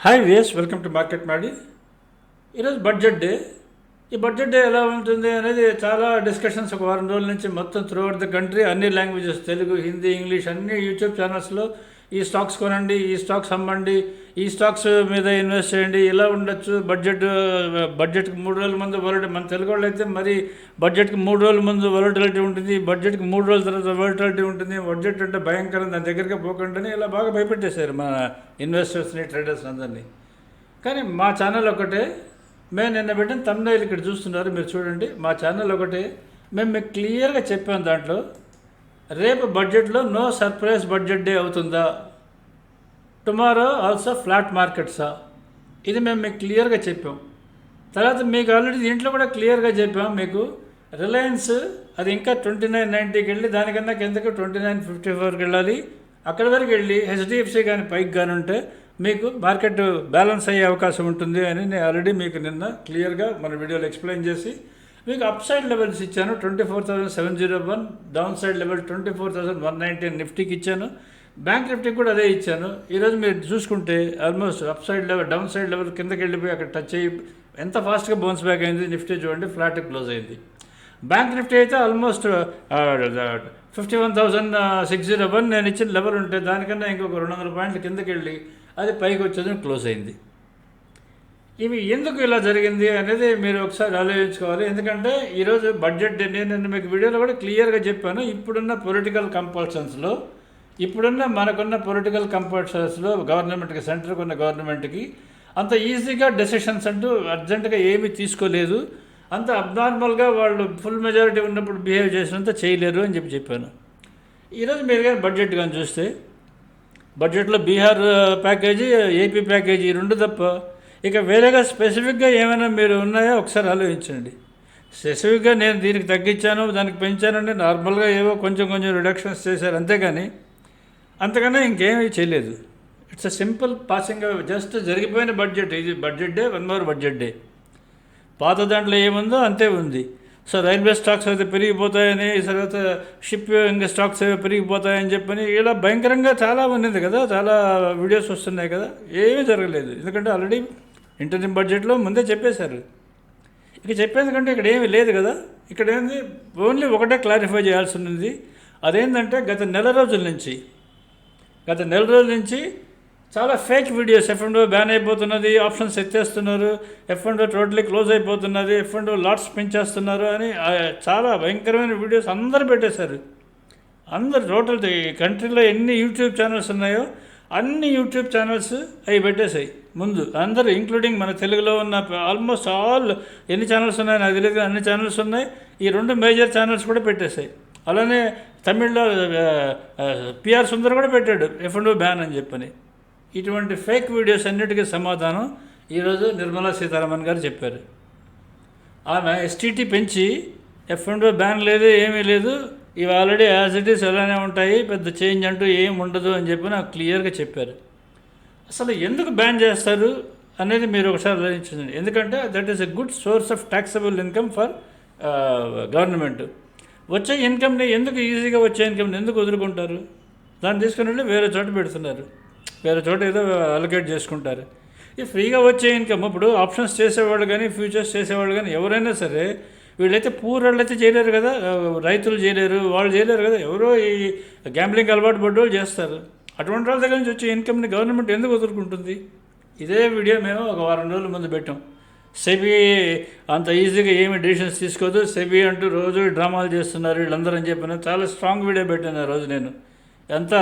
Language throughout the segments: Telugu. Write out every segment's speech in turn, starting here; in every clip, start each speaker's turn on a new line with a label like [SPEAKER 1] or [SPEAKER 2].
[SPEAKER 1] హాయ్ వేస్ వెల్కమ్ టు మార్కెట్ మాడి ఈరోజు బడ్జెట్ డే ఈ బడ్జెట్ డే ఎలా ఉంటుంది అనేది చాలా డిస్కషన్స్ ఒక వారం రోజుల నుంచి మొత్తం త్రూ అవుట్ ద కంట్రీ అన్ని లాంగ్వేజెస్ తెలుగు హిందీ ఇంగ్లీష్ అన్ని యూట్యూబ్ ఛానల్స్లో ఈ స్టాక్స్ కొనండి ఈ స్టాక్స్ అమ్మండి ఈ స్టాక్స్ మీద ఇన్వెస్ట్ చేయండి ఇలా ఉండొచ్చు. బడ్జెట్ బడ్జెట్కి మూడు రోజుల ముందు వరల్డ్ మన తెలుగు వాళ్ళు అయితే మరి బడ్జెట్కి మూడు రోజుల ముందు వరల్టిలిటీ ఉంటుంది బడ్జెట్కి మూడు రోజుల తర్వాత వరల్టిలిటీ ఉంటుంది. బడ్జెట్ అంటే భయంకరం దాని దగ్గరికి పోకుండా ఇలా బాగా భయపెట్టేశారు మన ఇన్వెస్టర్స్ని ట్రేడర్స్ అందరినీ. కానీ మా ఛానల్ ఒకటే మేము నిన్న పెట్టిన తమిళ ఇక్కడ చూస్తున్నారు మీరు చూడండి. మా ఛానల్ ఒకటే మేము మీకు క్లియర్గా చెప్పాం దాంట్లో రేపు బడ్జెట్లో నో సర్ప్రైజ్ బడ్జెట్ డే అవుతుందా? టుమారో ఆల్సో ఫ్లాట్ మార్కెట్సా ఇది మేము మీకు క్లియర్గా చెప్పాం. తర్వాత మీకు ఆల్రెడీ దీంట్లో కూడా క్లియర్గా చెప్పాం మీకు. రిలయన్స్ అది ఇంకా ట్వంటీ నైన్ నైంటీకి వెళ్ళి దానికన్నా కిందకి ట్వంటీ నైన్ ఫిఫ్టీ ఫోర్కి వెళ్ళాలి. అక్కడి వరకు వెళ్ళి హెచ్డిఎఫ్సి కానీ పైకి కానీ ఉంటే మీకు మార్కెట్ బ్యాలెన్స్ అయ్యే అవకాశం ఉంటుంది అని నేను ఆల్రెడీ మీకు నిన్న క్లియర్గా మన వీడియోలో ఎక్స్ప్లెయిన్ చేసి మీకు అప్ సైడ్ లెవెల్స్ ఇచ్చాను. Twenty four thousand seven zero one downside level twenty four thousand one ninety నిఫ్టీకి ఇచ్చాను. బ్యాంక్ నిఫ్టీకి కూడా అదే ఇచ్చాను. ఈరోజు మీరు చూసుకుంటే almost upside level downside level కిందకి వెళ్ళిపోయి అక్కడ టచ్ అయ్యి ఎంత ఫాస్ట్గా బౌన్స్ బ్యాక్ అయింది నిఫ్టీ చూడండి ఫ్లాట్ క్లోజ్ అయింది. బ్యాంక్ నిఫ్టీ అయితే almost fifty one thousand six zero one నేను ఇచ్చిన లెవెల్ ఉంటే దానికన్నా ఇంకొక రెండు వందల పాయింట్లు కిందకి వెళ్ళి అది పైకి వచ్చేది క్లోజ్ అయింది. ఇవి ఎందుకు ఇలా జరిగింది అనేది మీరు ఒకసారి ఆలోచించుకోవాలి. ఎందుకంటే ఈరోజు బడ్జెట్ నేను మీకు వీడియోలో కూడా క్లియర్గా చెప్పాను. ఇప్పుడున్న పొలిటికల్ కంపల్షన్స్లో ఇప్పుడున్న మనకున్న పొలిటికల్ కంపల్షన్స్లో గవర్నమెంట్కి సెంటర్కి ఉన్న గవర్నమెంట్కి అంత ఈజీగా డెసిషన్స్ అంటూ అర్జెంటుగా ఏమీ తీసుకోలేదు. అంత అబ్నార్మల్గా వాళ్ళు ఫుల్ మెజారిటీ ఉన్నప్పుడు బిహేవ్ చేసినంత చేయలేరు అని చెప్పి చెప్పాను. ఈరోజు మీరు కానీ బడ్జెట్ కానీ చూస్తే బడ్జెట్లో బీహార్ ప్యాకేజీ ఏపీ ప్యాకేజీ రెండు తప్ప ఇక వేరేగా స్పెసిఫిక్గా ఏమైనా మీరు ఉన్నాయో ఒకసారి ఆలోచించండి. స్పెసిఫిక్గా నేను దీనికి తగ్గించాను దానికి పెంచానంటే నార్మల్గా ఏవో కొంచెం కొంచెం రిడక్షన్స్ చేశారు అంతేగాని అంతకన్నా ఇంకేమీ చేయలేదు. It's a simple passing just జరిగిపోయిన బడ్జెట్ ఇది budget day one more budget day పాత దాంట్లో ఏముందో అంతే ఉంది. సో రైల్వే స్టాక్స్ అయితే పెరిగిపోతాయని తర్వాత షిప్ ఇంకా స్టాక్స్ అయితే పెరిగిపోతాయని చెప్పని ఇలా భయంకరంగా చాలా ఉన్నది కదా. చాలా వీడియోస్ వస్తున్నాయి కదా. ఏమీ జరగలేదు. ఎందుకంటే ఆల్రెడీ ఇంటర్నెట్ బడ్జెట్లో ముందే చెప్పేశారు. ఇక చెప్పేందుకంటే ఇక్కడ ఏమీ లేదు కదా. ఇక్కడ ఏంది? ఓన్లీ ఒకటే క్లారిఫై చేయాల్సి ఉన్నది. అదేంటంటే గత నెల రోజుల నుంచి గత నెల రోజుల నుంచి చాలా fake videos F and ban అయిపోతున్నది options ఎత్తేస్తున్నారు ఎఫ్ అండ్ టోటలీ క్లోజ్ అయిపోతున్నది ఎఫ్ అండ్ లాట్స్ పెంచేస్తున్నారు అని చాలా భయంకరమైన వీడియోస్ అందరు పెట్టేశారు. అందరు టోటల్ ఈ కంట్రీలో ఎన్ని యూట్యూబ్ ఛానల్స్ ఉన్నాయో అన్ని యూట్యూబ్ ఛానల్స్ అవి పెట్టేశాయి ముందు. అందరూ ఇంక్లూడింగ్ మన తెలుగులో ఉన్న ఆల్మోస్ట్ ఆల్ ఎన్ని ఛానల్స్ ఉన్నాయో నాకు తెలియదు అన్ని ఛానల్స్ ఉన్నాయి. ఈ రెండు మేజర్ ఛానల్స్ కూడా పెట్టేశాయి. అలానే తమిళ్ళో పిఆర్ సుందర్ కూడా పెట్టాడు ఎఫ్ అండ్ బ్యాన్ అని చెప్పని. ఇటువంటి ఫేక్ వీడియోస్ అన్నిటికీ సమాధానం ఈరోజు నిర్మలా సీతారామన్ గారు చెప్పారు. ఆమె ఎస్టీటీ పెంచి ఎఫ్ అండ్ బ్యాన్ లేదు ఏమీ లేదు ఇవి ఆల్రెడీ యాజ్ ఇట్ ఈస్ ఎలానే ఉంటాయి పెద్ద చేంజ్ అంటూ ఏం ఉండదు అని చెప్పి నాకు క్లియర్గా చెప్పారు. అసలు ఎందుకు బ్యాన్ చేస్తారు అనేది మీరు ఒకసారి ఆలోచించండి. ఎందుకంటే that is a good source of taxable income for government. వచ్చే ఇన్కమ్ని ఎందుకు ఈజీగా వచ్చే ఇన్కమ్ని ఎందుకు వదులుకుంటారు? దాన్ని తీసుకుని వెళ్ళి వేరే చోట పెడుతున్నారు. వేరే చోట ఏదో అలొకేట్ చేసుకుంటారు. ఈ ఫ్రీగా వచ్చే ఇన్కమ్ ఇప్పుడు ఆప్షన్స్ చేసేవాళ్ళు కానీ ఫ్యూచర్స్ చేసేవాళ్ళు కానీ ఎవరైనా సరే వీళ్ళైతే పూర్ వాళ్ళు అయితే చేయలేరు కదా. రైతులు చేయలేరు వాళ్ళు చేయలేరు కదా. ఎవరో ఈ గ్యాంబ్లింగ్ అలవాటు పడ్డ వాళ్ళు చేస్తారు. అటువంటి వాళ్ళ దగ్గర నుంచి వచ్చే ఇన్కమ్ని గవర్నమెంట్ ఎందుకు వదులుకుంటుంది? ఇదే వీడియో మేము ఒక వారం రోజుల ముందు పెట్టాం. సెబీ అంత ఈజీగా ఏమి డిసిషన్స్ తీసుకోదు. సెబీ అంటూ రోజు డ్రామాలు చేస్తున్నారు వీళ్ళందరూ అని చెప్పిన చాలా స్ట్రాంగ్ వీడియో పెట్టాను ఆ రోజు నేను. ఎంత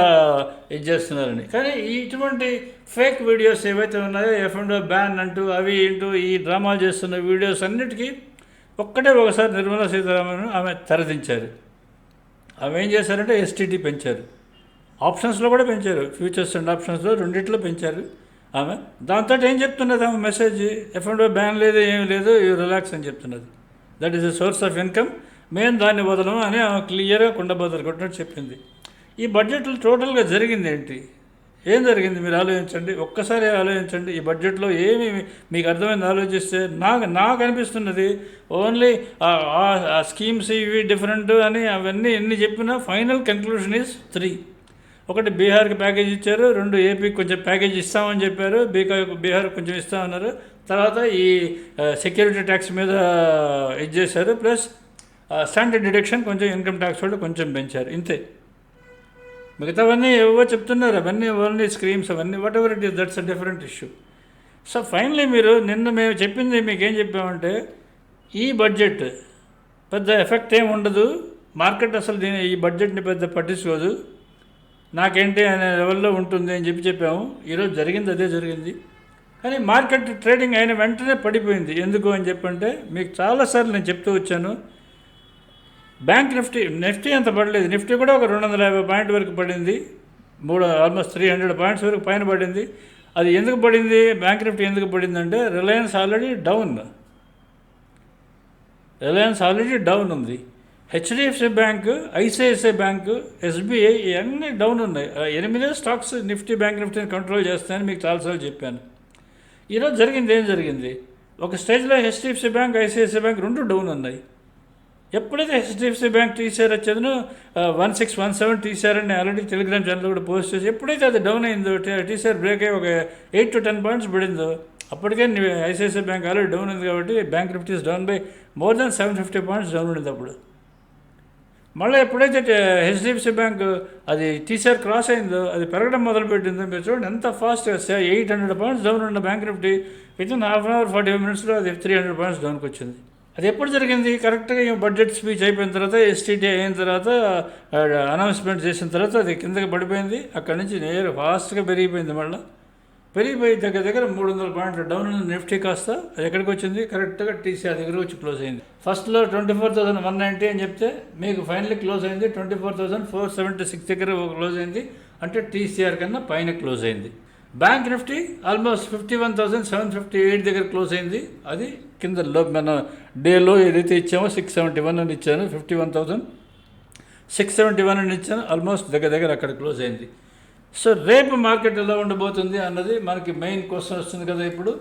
[SPEAKER 1] ఇది చేస్తున్నారని. కానీ ఇటువంటి ఫేక్ వీడియోస్ ఏవైతే ఉన్నాయో ఎఫ్ బ్యాన్ అంటూ అవి ఇంటూ ఈ డ్రామాలు చేస్తున్న వీడియోస్ అన్నిటికీ ఒక్కటే ఒకసారి నిర్మలా సీతారామన్ ఆమె తెరదించారు. ఆమె ఏం చేశారంటే ఎస్టీటీ పెంచారు. ఆప్షన్స్లో కూడా పెంచారు. ఫ్యూచర్స్ అండ్ ఆప్షన్స్లో రెండిట్లో పెంచారు. ఆమె? దాంతో ఏం చెప్తున్నది ఆమె? మెసేజ్? ఎఫ్ అండ్ బ్యాన్ లేదు ఏమి లేదు రిలాక్స్ అని చెప్తున్నది. That is a source of income మేము దాన్ని వదలము అని ఆమె క్లియర్గా కుండబద్దలు కొట్టినట్టు చెప్పింది. ఈ బడ్జెట్లో టోటల్గా జరిగింది ఏంటి? ఏం జరిగింది? మీరు ఆలోచించండి. ఒక్కసారి ఆలోచించండి. ఈ బడ్జెట్లో ఏమి మీకు అర్థమైంది? ఆలోచిస్తే నాకు నాకు అనిపిస్తున్నది ఓన్లీ ఆ స్కీమ్స్ ఇవి డిఫరెంట్ అని అవన్నీ ఎన్ని చెప్పినా ఫైనల్ కంక్లూషన్ ఈజ్ త్రీ. ఒకటి బీహార్కి ప్యాకేజ్ ఇచ్చారు రెండు ఏపీకి కొంచెం ప్యాకేజ్ ఇస్తామని చెప్పారు బీహార్ బీహార్ కొంచెం ఇస్తామన్నారు తర్వాత ఈ సెక్యూరిటీ ట్యాక్స్ మీద ఇది చేశారు ప్లస్ స్టాండర్డ్ డిడక్షన్ కొంచెం ఇన్కమ్ ట్యాక్స్ వాళ్ళు కొంచెం పెంచారు ఇంతే. మిగతావన్నీ ఏవో చెప్తున్నారు అవన్నీ ఓన్లీ స్క్రీమ్స్ అవన్నీ whatever it is that's a different issue so finally మీరు నిన్న మేము చెప్పింది మీకు ఏం చెప్పామంటే ఈ బడ్జెట్ పెద్ద ఎఫెక్ట్ ఏమి ఉండదు మార్కెట్ అసలు దీని ఈ బడ్జెట్ని పెద్ద పట్టించుకోదు. నాకేంటి అనే లెవెల్లో ఉంటుంది అని చెప్పి చెప్పాము. ఈరోజు జరిగింది అదే జరిగింది. కానీ మార్కెట్ ట్రేడింగ్ అయిన వెంటనే పడిపోయింది. ఎందుకు అని చెప్పంటే మీకు చాలాసార్లు నేను చెప్తూ వచ్చాను. బ్యాంక్ నిఫ్టీ నిఫ్టీ అంత పడలేదు. నిఫ్టీ కూడా ఒక రెండు వందల యాభై పాయింట్ వరకు పడింది. మూడు ఆల్మోస్ట్ త్రీ హండ్రెడ్ పాయింట్స్ వరకు పైన పడింది. అది ఎందుకు పడింది? బ్యాంక్ నిఫ్టీ ఎందుకు పడింది అంటే Reliance already down. Reliance already down ఉంది. HDFC bank ICICI bank SBI ఇవన్నీ డౌన్ ఉన్నాయి. ఎనిమిదే స్టాక్స్ నిఫ్టీ బ్యాంక్ నిఫ్టీని కంట్రోల్ చేస్తాయని మీకు చాలాసార్లు చెప్పాను. ఈరోజు జరిగింది ఏం జరిగింది? ఒక స్టేజ్లో హెచ్డిఎఫ్సి బ్యాంక్ ఐసిఐసిఐ బ్యాంక్ రెండు డౌన్ ఉన్నాయి. ఎప్పుడైతే HDFC bank TCR వచ్చేదనో one six one seven TCR అని ఆల్రెడీ టెలిగ్రామ్ ఛానల్ కూడా పోస్ట్ చేసి ఎప్పుడైతే అది డౌన్ అయిందో టీసీఆర్ బ్రేక్ అయ్యి ఒక ఎయిట్ టు టెన్ పాయింట్స్ పడిందో అప్పటికే ఐసిఐసిఐ బ్యాంక్ ఆల్రెడీ డౌన్ ఉంది కాబట్టి bank Nifty's down by more than seven fifty points down ఉండేది అప్పుడు. మళ్ళీ ఎప్పుడైతే హెచ్డిఎఫ్సి బ్యాంక్ అది టీసీఆర్ క్రాస్ అయిందో అది పెరగడం మొదలుపెట్టిందో మీరు చూడండి ఎంత ఫాస్ట్గా ఎయిట్ హండ్రెడ్ పాయింట్స్ డౌన్ ఉన్న bank Nifty within half an hour forty five మినిట్స్లో అది త్రీ హండ్రెడ్ పాయింట్స్ డౌన్కి వచ్చింది. అది ఎప్పుడు జరిగింది? కరెక్ట్గా ఈ బడ్జెట్ స్పీచ్ అయిపోయిన తర్వాత ఎస్టీటీ అయిన తర్వాత అనౌన్స్మెంట్ చేసిన తర్వాత అది కిందకి పడిపోయింది. అక్కడి నుంచి నేరు ఫాస్ట్గా పెరిగిపోయింది మళ్ళీ. పెరిగిపోయి దగ్గర దగ్గర మూడు వందల పాయింట్లు డౌన్ ఉన్న నిఫ్టీ కాస్త అది ఎక్కడికి వచ్చింది? కరెక్ట్గా టీసీఆర్ దగ్గర వచ్చి క్లోజ్ అయింది. ఫస్ట్లో twenty four thousand one ninety అని చెప్తే మీకు ఫైనల్లీ క్లోజ్ అయింది. Twenty four thousand four seventy six దగ్గర క్లోజ్ అయింది. అంటే టీసీఆర్ కన్నా పైన క్లోజ్ అయింది. Bank Nifty almost fifty one thousand seven fifty eight దగ్గర క్లోజ్ అయింది. అది కింద లో మన డేలో ఏదైతే ఇచ్చామో సిక్స్ సెవెంటీ వన్ అని ఇచ్చాను. Fifty one thousand six seventy one అని ఇచ్చాను. ఆల్మోస్ట్ దగ్గర దగ్గర అక్కడ క్లోజ్ అయింది. సో రేపు మార్కెట్ ఎలా ఉండబోతుంది అన్నది మనకి మెయిన్ క్వశ్చన్ వస్తుంది కదా ఇప్పుడు.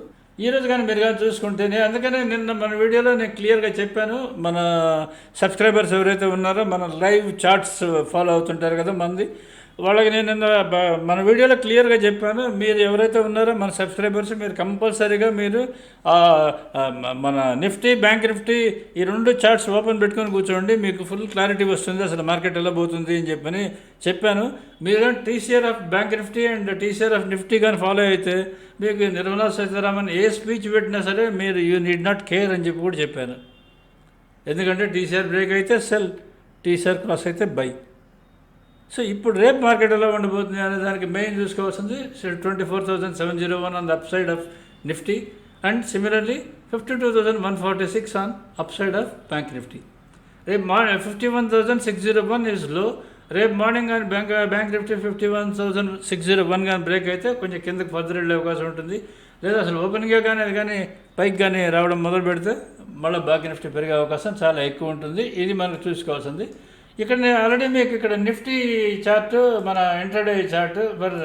[SPEAKER 1] ఈ రోజు కానీ మీరు కానీ చూసుకుంటేనే అందుకనే నిన్న మన వీడియోలో నేను క్లియర్గా చెప్పాను మన సబ్స్క్రైబర్స్ ఎవరైతే ఉన్నారో మన లైవ్ చార్ట్స్ ఫాలో అవుతుంటారు కదా మంది. వాళ్ళకి నేను నిన్న మన వీడియోలో క్లియర్గా చెప్పాను. మీరు ఎవరైతే ఉన్నారో మన సబ్స్క్రైబర్స్ మీరు కంపల్సరీగా మీరు మన నిఫ్టీ బ్యాంక్ నిఫ్టీ ఈ రెండు చార్ట్స్ ఓపెన్ పెట్టుకొని కూర్చోండి. మీకు ఫుల్ క్లారిటీ వస్తుంది. అసలు మార్కెట్ ఎలా పోతుంది అని చెప్పని చెప్పాను. మీరు TCR of bank Nifty and TCR of Nifty కానీ ఫాలో అయితే మీకు నిర్మలా సీతారామన్ ఏ స్పీచ్ పెట్టినా సరే మీరు యూ నీడ్ నాట్ కేర్ అని చెప్పి కూడా చెప్పాను. ఎందుకంటే టీసీఆర్ బ్రేక్ అయితే సెల్ టీసీఆర్ క్రాస్ అయితే బై సో ఇప్పుడు రేపు మార్కెట్ ఎలా ఉండబోతుంది అనే దానికి మెయిన్ చూసుకోవాల్సింది twenty four thousand seven zero one on the upside of Nifty and similarly fifty two thousand one forty six on upside of bank Nifty రేపు morning fifty one thousand six zero one ఈజ్లో రేపు మార్నింగ్ కానీ bank bank Nifty fifty one thousand six zero one కానీ బ్రేక్ అయితే కొంచెం కిందకు ఫర్దర్ వెళ్ళే అవకాశం ఉంటుంది. లేదా అసలు ఓపెన్గా కానీ అది కానీ పైకి కానీ రావడం మొదలు పెడితే మళ్ళీ బ్యాంక్ నిఫ్టీ పెరిగే అవకాశం చాలా ఎక్కువ ఉంటుంది. ఇది మనకు చూసుకోవాల్సింది. ఇక్కడ నేను ఆల్రెడీ మీకు ఇక్కడ నిఫ్టీ చార్ట్ మన ఇంటర్డే చార్ట్ మరి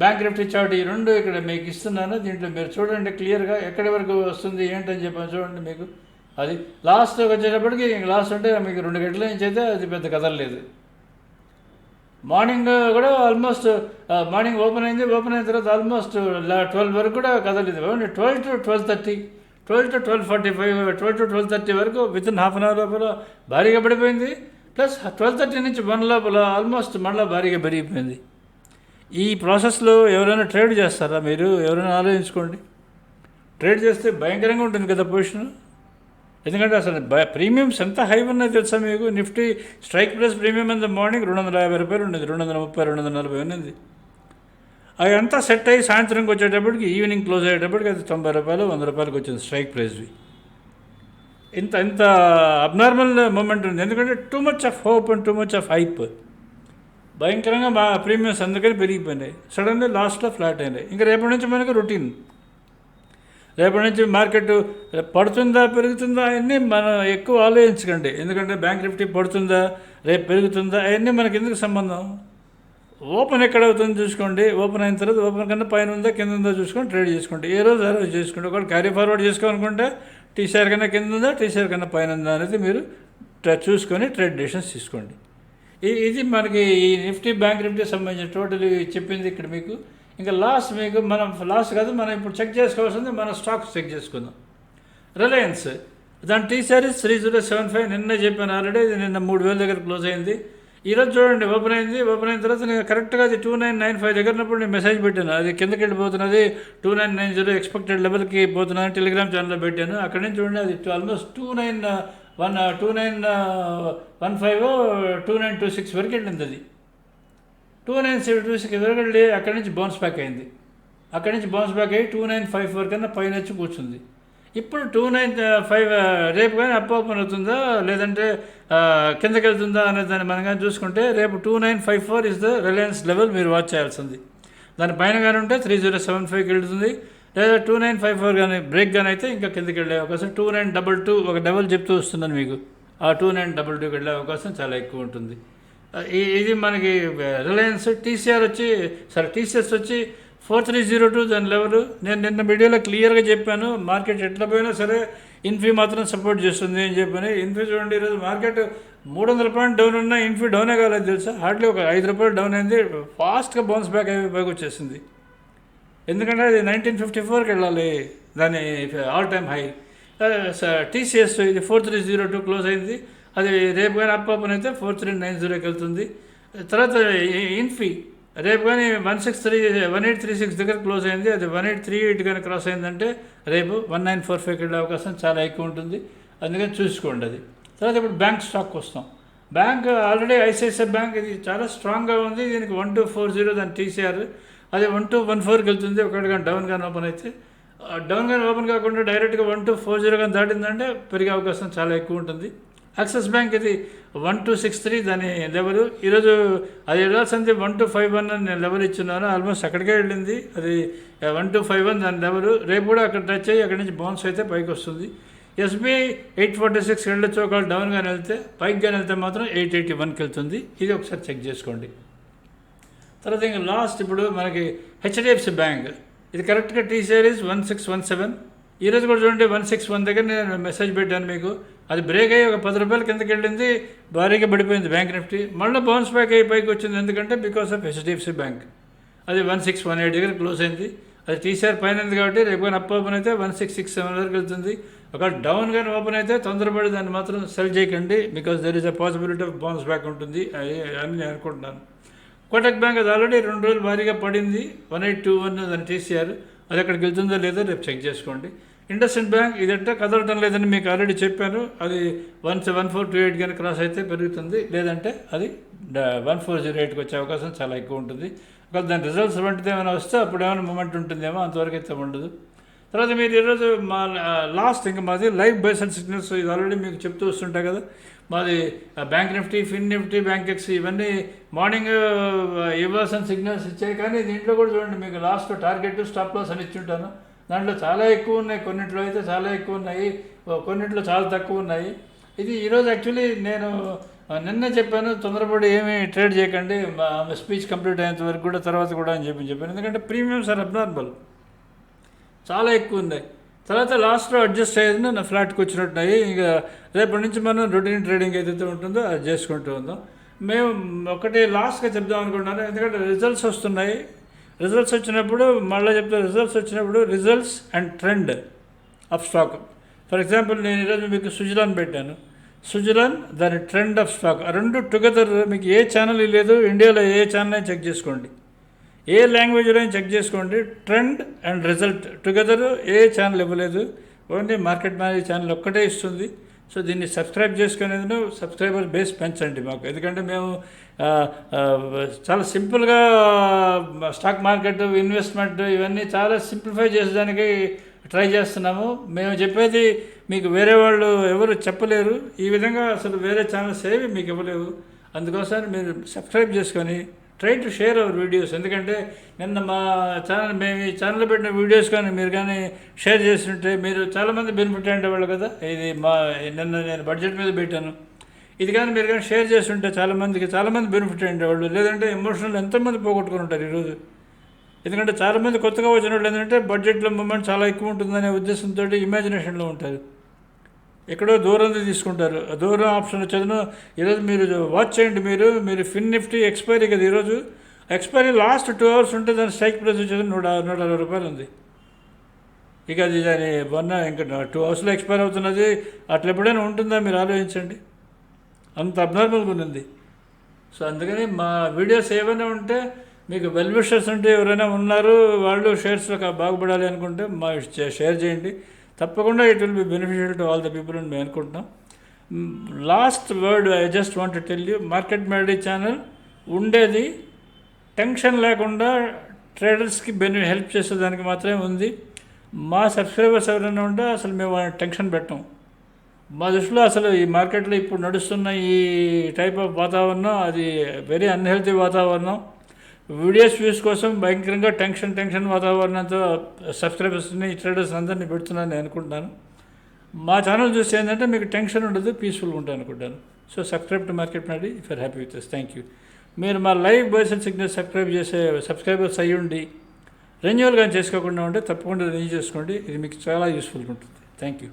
[SPEAKER 1] బ్యాంక్ నిఫ్టీ చార్ట్ ఈ రెండు ఇక్కడ మీకు ఇస్తున్నాను. దీంట్లో మీరు చూడండి క్లియర్గా ఎక్కడి వరకు వస్తుంది ఏంటని చెప్పని చూడండి మీకు. అది లాస్ట్ వచ్చేటప్పటికి లాస్ట్ అంటే మీకు రెండు గంటల నుంచి అయితే అది పెద్ద కదలలేదు. మార్నింగ్ కూడా ఆల్మోస్ట్ మార్నింగ్ ఓపెన్ అయింది ఓపెన్ అయిన తర్వాత ఆల్మోస్ట్ ట్వెల్వ్ వరకు కూడా కదలేదు twelve to twelve thirty twelve to twelve forty five twelve to twelve thirty వరకు within half an hour లోపల భారీగా పడిపోయింది. ప్లస్ ట్వెల్వ్ థర్టీ నుంచి వన్ లోపల ఆల్మోస్ట్ మళ్ళీ భారీగా పెరిగిపోయింది. ఈ ప్రాసెస్లో ఎవరైనా ట్రేడ్ చేస్తారా మీరు? ఎవరైనా ఆలోచించుకోండి. ట్రేడ్ చేస్తే భయంకరంగా ఉంటుంది కదా పొజిషన్ ఎందుకంటే అసలు బ- ప్రీమియమ్స్ ఎంత హై ఉన్నాయి తెలుసా మీకు? Nifty strike price premium in the morning రెండు వందల యాభై రూపాయలు ఉండేది రెండు వందల ముప్పై రెండు వందల నలభై ఉన్నది. అవి అంతా సెట్ అయ్యి సాయంత్రంకి వచ్చేటప్పటికి ఈవినింగ్ క్లోజ్ అయ్యేటప్పటికి అది తొంభై రూపాయలు వంద రూపాయలకి వచ్చింది స్ట్రైక్ ప్రైస్వి ఇంత ఇంత అబ్నార్మల్ మూమెంట్ ఉంది. ఎందుకంటే too much of hope and too much of hype భయంకరంగా మా ప్రీమియమ్స్ అందుకని పెరిగిపోయినాయి. సడన్గా లాస్ట్లో ఫ్లాట్ అయినాయి. ఇంకా రేపటి నుంచి మనకు రొటీన్ రేపటి నుంచి మార్కెట్ పడుతుందా పెరుగుతుందా అవన్నీ మనం ఎక్కువ ఆలోచించకండి. ఎందుకంటే బ్యాంక్ నిఫ్టీ పడుతుందా రేపు పెరుగుతుందా అవన్నీ మనకి ఎందుకు సంబంధం? ఓపెన్ ఎక్కడ అవుతుందో చూసుకోండి. ఓపెన్ అయిన తర్వాత ఓపెన్ కన్నా పైన ఉందా కింద ఉందా చూసుకొని ట్రేడ్ చేసుకోండి. ఏ రోజు ఆ రోజు చేసుకోండి. ఒకవేళ క్యారీ ఫార్వర్డ్ చేసుకోవాలనుకుంటే టీసీఆర్ కన్నా కింద ఉందా టీసీఆర్ కన్నా పైన ఉందా అనేది మీరు చూసుకొని ట్రేడ్ డిషన్స్ తీసుకోండి. ఇది మనకి ఈ నిఫ్టీ బ్యాంక్ నిఫ్టీ సంబంధించిన టోటల్ చెప్పింది ఇక్కడ మీకు. ఇంకా లాస్ట్ మీకు మనం లాస్ట్ కాదు మనం ఇప్పుడు చెక్ చేసుకోవాల్సింది మన స్టాక్స్ చెక్ చేసుకుందాం. రిలయన్స్ దాని T series three zero seven five నిన్న చెప్పాను ఆల్రెడీ ఇది నిన్న మూడు వేల దగ్గర క్లోజ్ అయింది. ఈరోజు చూడండి ఓపెన్ అయింది ఓపెన్ అయిన తర్వాత నేను కరెక్ట్గా అది టూ నైన్ నైన్ ఫైవ్ దగ్గరనప్పుడు నేను మెసేజ్ పెట్టాను. అది కిందకి వెళ్ళిపోతున్నది two nine nine zero expected లెవెల్కి పోతున్నది టెలిగ్రామ్ ఛానల్లో పెట్టాను. అక్కడ నుంచి చూడండి అది almost two nine one two nine one five two nine two six వరకు వెళ్ళింది అది. Two nine seven two six వరకు వెళ్ళి అక్కడి నుంచి బౌన్స్ బ్యాక్ అయింది. అక్కడి నుంచి బౌన్స్ బ్యాక్ అయ్యి టూ నైన్ ఫైవ్ ఫోర్ కన్నా పైన వచ్చి కూర్చుంది. ఇప్పుడు టూ నైన్ ఫైవ్ రేపు కానీ అప్ ఓపెన్ అవుతుందా? లేదంటే కిందకి వెళ్తుందా అనే దాన్ని మనం కానీ చూసుకుంటే రేపు two nine five four is the Reliance level మీరు వాచ్ చేయాల్సింది. దాని పైన కానీ ఉంటే త్రీ జీరో సెవెన్ ఫైవ్కి వెళ్తుంది. లేదా టూ నైన్ ఫైవ్ ఫోర్ కానీ బ్రేక్ కానీ అయితే ఇంకా కిందకి వెళ్ళే అవకాశం టూ నైన్ డబల్ టూ ఒక డబల్ చెప్తూ వస్తున్నాను మీకు. ఆ టూ నైన్ డబల్ టూకి వెళ్ళే అవకాశం చాలా ఎక్కువ ఉంటుంది. ఈ- ఇది మనకి రిలయన్స్ టీసీఆర్ వచ్చి సారీ టీసీఎస్ వచ్చి ఫోర్ త్రీ జీరో టూ దాని లెవెల్ నేను నిన్న వీడియోలో క్లియర్గా చెప్పాను మార్కెట్ ఎట్లా పోయినా సరే ఇన్ఫీ మాత్రం సపోర్ట్ చేస్తుంది అని చెప్పని. ఇన్ఫీ చూడండి ఈరోజు మార్కెట్ మూడు వందల పాయింట్ డౌన్ ఉన్నా ఇన్ఫీ డౌనే కాలేదు తెలుసా? హార్డ్లీ ఒక ఐదు రూపాయలు డౌన్ అయింది. ఫాస్ట్గా బౌన్స్ బ్యాక్ అయ్యి పైకి వచ్చేసింది. ఎందుకంటే అది నైన్టీన్ ఫిఫ్టీ ఫోర్కి వెళ్ళాలి. దాని ఆల్ టైమ్ హై టీసీఎస్ ఇది four three zero two close అయింది. అది రేపు కానీ అప్ అప్ అయితే ఫోర్ త్రీ నైన్ జీరోకి వెళ్తుంది. తర్వాత ఇన్ఫీ రేపు కానీ one six three one eight three six దగ్గర క్లోజ్ అయింది. అది వన్ ఎయిట్ త్రీ ఎయిట్ కానీ క్రాస్ అయిందంటే రేపు వన్ నైన్ ఫోర్ ఫైవ్కి వెళ్ళే అవకాశం చాలా ఎక్కువ ఉంటుంది. అందుకని చూసుకోండి అది. తర్వాత ఇప్పుడు బ్యాంక్ స్టాక్ వస్తాం. బ్యాంక్ ఆల్రెడీ ఐసిఐసిఐ బ్యాంక్ ఇది చాలా స్ట్రాంగ్గా ఉంది. దీనికి వన్ టూ ఫోర్ జీరో దాని టీసీఆర్ అది వన్ టూ వన్ ఫోర్కి వెళ్తుంది. ఒకటి కానీ డౌన్ కానీ ఓపెన్ అయితే. డౌన్ కానీ ఓపెన్ కాకుండా డైరెక్ట్గా వన్ టూ ఫోర్ జీరో కానీ దాటిందంటే పెరిగే అవకాశం చాలా ఎక్కువ ఉంటుంది. యాక్సిస్ బ్యాంక్ ఇది వన్ టూ సిక్స్ త్రీ దాని లెవెల్. ఈరోజు అది వెళ్ళాల్సింది వన్ టూ ఫైవ్ వన్ అని నేను లెవెల్ ఇచ్చున్నాను. ఆల్మోస్ట్ అక్కడికే వెళ్ళింది. అది వన్ టూ ఫైవ్ వన్ దాని లెవెల్. రేపు కూడా అక్కడ టచ్ అయ్యి అక్కడి నుంచి బౌన్స్ అయితే పైకి వస్తుంది. ఎస్బీఐ ఎయిట్ ఫార్టీ సిక్స్ వెళ్ళొచ్చు ఒకవేళ డౌన్ కానీ వెళ్తే పైకి కానీ వెళ్తే మాత్రం ఎయిట్ ఎయిటీ వన్కి వెళ్తుంది. ఇది ఒకసారి చెక్ చేసుకోండి. తర్వాత ఇంకా లాస్ట్ ఇప్పుడు మనకి హెచ్డిఎఫ్సి బ్యాంక్. ఇది కరెక్ట్గా T series one six one seven. ఈరోజు కూడా చూడండి వన్ సిక్స్ వన్ దగ్గర నేను మెసేజ్ పెట్టాను మీకు. అది బ్రేక్ అయ్యి ఒక పది రూపాయల కిందకి వెళ్ళింది భారీగా పడిపోయింది బ్యాంక్ నిఫ్టీ మళ్ళీ బౌన్స్ బ్యాక్ అయ్యి పైకి వచ్చింది. ఎందుకంటే బికాస్ ఆఫ్ హెచ్డిఎఫ్సి బ్యాంక్ అది వన్ సిక్స్ వన్ ఎయిట్ దగ్గర క్లోజ్ అయింది. అది టీసీఆర్ పైన ఉంది కాబట్టి రేపు కానీ అప్ ఓపెన్ అయితే వన్ సిక్స్ సిక్స్ సెవెన్ వరకు వెళ్తుంది. ఒక డౌన్ కానీ ఓపెన్ అయితే తొందరపడి దాన్ని మాత్రం సెల్ చేయకండి because there is a possibility of bounce back ఉంటుంది. అని నేను అనుకుంటున్నాను. కోటక్ బ్యాంక్ అది ఆల్రెడీ రెండు రోజులు భారీగా పడింది. వన్ ఎయిట్ టూ వన్ దాని టీసీఆర్ అది అక్కడికి వెళ్తుందో లేదో రేపు చెక్ చేసుకోండి. ఇండస్ట్ బ్యాంక్ ఇదంటే కదలటం లేదని మీకు ఆల్రెడీ చెప్పాను. అది one one four two eight కానీ క్రాస్ అయితే పెరుగుతుంది. లేదంటే అది వన్ ఫోర్ జీరో ఎయిట్కి వచ్చే అవకాశం చాలా ఎక్కువ ఉంటుంది. ఒకవేళ దాని రిజల్ట్స్ వంటిది ఏమైనా వస్తే అప్పుడు ఏమైనా మూమెంట్ ఉంటుందేమో అంతవరకు అయితే ఉండదు. తర్వాత మీరు ఈరోజు మా లాస్ట్ ఇంకా మాది లైవ్ బైస్ అండ్ సిగ్నల్స్ ఇది ఆల్రెడీ మీకు చెప్తూ వస్తుంటాయి కదా. మాది bank Nifty Fin Nifty Bankex ఇవన్నీ మార్నింగ్ ఇవ్వాల్సిన సిగ్నల్స్ ఇచ్చాయి. కానీ దీంట్లో కూడా చూడండి మీకు లాస్ట్ టార్గెట్ స్టాప్ లాస్ అని ఇచ్చుంటాను దాంట్లో చాలా ఎక్కువ ఉన్నాయి కొన్నిట్లో అయితే చాలా ఎక్కువ ఉన్నాయి కొన్నిట్లో చాలా తక్కువ ఉన్నాయి. ఇది ఈరోజు యాక్చువల్లీ నేను నిన్న చెప్పాను తొందరపడి ఏమీ ట్రేడ్ చేయకండి మా స్పీచ్ కంప్లీట్ అయ్యేంత వరకు కూడా తర్వాత కూడా అని చెప్పి చెప్పాను. ఎందుకంటే ప్రీమియమ్స్ ఆర్ అబ్నార్మల్ చాలా ఎక్కువ ఉన్నాయి. తర్వాత లాస్ట్లో అడ్జస్ట్ అయ్యేది నా ఫ్లాట్కి వచ్చినట్టున్నాయి. ఇక రేపటి నుంచి మనం రొటీన్ ట్రేడింగ్ ఏదైతే ఉంటుందో అది చేసుకుంటూ ఉందాం. మేము ఒకటి లాస్ట్గా చెప్దాం అనుకుంటున్నాను. ఎందుకంటే రిజల్ట్స్ వస్తున్నాయి. రిజల్ట్స్ వచ్చినప్పుడు మళ్ళీ చెప్తే రిజల్ట్స్ వచ్చినప్పుడు results and trend of stock for example నేను ఈరోజు మీకు సుజలాన్ పెట్టాను. సుజలాన్ దాని ట్రెండ్ ఆఫ్ స్టాక్ రెండు టుగెదర్ మీకు ఏ ఛానల్ లేదు ఇండియాలో ఏ ఛానల్ అయినా చెక్ చేసుకోండి. ఏ లాంగ్వేజ్లో అయినా చెక్ చేసుకోండి. ట్రెండ్ అండ్ రిజల్ట్ టుగెదర్ ఏ ఛానల్ ఇవ్వలేదు. ఓన్లీ మార్కెట్ మేనేజ్ ఛానల్ ఒక్కటే ఇస్తుంది. సో దీన్ని సబ్స్క్రైబ్ చేసుకునేది సబ్స్క్రైబర్ బేస్ పెంచండి మాకు. ఎందుకంటే మేము చాలా సింపుల్గా స్టాక్ మార్కెట్ ఇన్వెస్ట్మెంట్ ఇవన్నీ చాలా సింప్లిఫై చేసేదానికి ట్రై చేస్తున్నాము. మేము చెప్పేది మీకు వేరే వాళ్ళు ఎవరు చెప్పలేరు. ఈ విధంగా అసలు వేరే ఛానల్స్ ఏవి మీకు ఇవ్వలేవు. అందుకోసం మీరు సబ్స్క్రైబ్ చేసుకొని try to share our videos. ఎందుకంటే నిన్న మా ఛానల్ మేము ఈ ఛానల్లో పెట్టిన వీడియోస్ కానీ మీరు కానీ షేర్ చేస్తుంటే మీరు చాలామంది బెనిఫిట్ అయ్యేవాళ్ళు కదా. ఇది మా నిన్న నేను బడ్జెట్ మీద పెట్టాను. ఇది కానీ మీరు కానీ షేర్ చేస్తుంటే చాలామందికి చాలామంది బెనిఫిట్ అయ్యేవాళ్ళు లేదంటే ఎమోషనల్ ఎంతోమంది పోగొట్టుకుని ఉంటారు ఈరోజు. ఎందుకంటే చాలామంది కొత్తగా వచ్చిన వాళ్ళు ఏంటంటే బడ్జెట్లో మూమెంట్ చాలా ఎక్కువ ఉంటుందనే ఉద్దేశంతో ఇమాజినేషన్లో ఉంటారు. ఎక్కడో దూరం తీసుకుంటారు. ఆ దూరం ఆప్షన్ వచ్చేది ఈరోజు మీరు వాచ్ చేయండి మీరు మీరు ఫిన్ నిఫ్టీ ఎక్స్పైరీ కదా ఈరోజు. ఎక్స్పైరీ లాస్ట్ టూ అవర్స్ ఉంటే దాని స్ట్రైక్ ప్రైస్ వచ్చేది నూట నూట అరవై రూపాయలు ఉంది. ఇక అది దాని మొన్న ఇంకా టూ అవర్స్లో ఎక్స్పైర్ అవుతున్నది. అట్లా ఎప్పుడైనా ఉంటుందా మీరు ఆలోచించండి. అంత అబ్నార్మల్గా ఉంది సో అందుకని మా వీడియోస్ ఏమైనా ఉంటే మీకు వెల్ విషర్స్ ఉంటే ఎవరైనా ఉన్నారు వాళ్ళు షేర్స్లో బాగుపడాలి అనుకుంటే మా షేర్ చేయండి. తప్పకుండా it will be beneficial to all the people అని మేము అనుకుంటున్నాం last word I just want tell you market melody channel ఉండేది టెన్షన్ లేకుండా ట్రేడర్స్కి బెని హెల్ప్ చేసేదానికి మాత్రమే ఉంది. మా సబ్స్క్రైబర్స్ ఎవరైనా ఉంటే అసలు మేము టెన్షన్ పెట్టాం. మా దృష్టిలో అసలు ఈ మార్కెట్లో ఇప్పుడు నడుస్తున్న ఈ టైప్ ఆఫ్ వాతావరణం అది వెరీ అన్హెల్తీ వాతావరణం. వీడియోస్ వ్యూస్ కోసం భయంకరంగా టెన్షన్ టెన్షన్ వాతావరణంతో సబ్స్క్రైబర్స్ని ట్రేడర్స్ అందరినీ పెడుతున్నాను నేను అనుకుంటున్నాను. మా ఛానల్ చూస్తే ఏంటంటే మీకు టెన్షన్ ఉండదు పీస్ఫుల్గా ఉంటాను అనుకుంటాను. సో సబ్స్క్రైబ్ టు మార్కెట్ నాడి if are happy with thank you మీరు మా live boys and signal subscribe చేసే సబ్స్క్రైబర్స్ అయ్యి ఉండి రెన్యువల్ కానీ చేసుకోకుండా ఉంటే తప్పకుండా రెన్యూ చేసుకోండి. ఇది మీకు చాలా యూస్ఫుల్గా ఉంటుంది. Thank you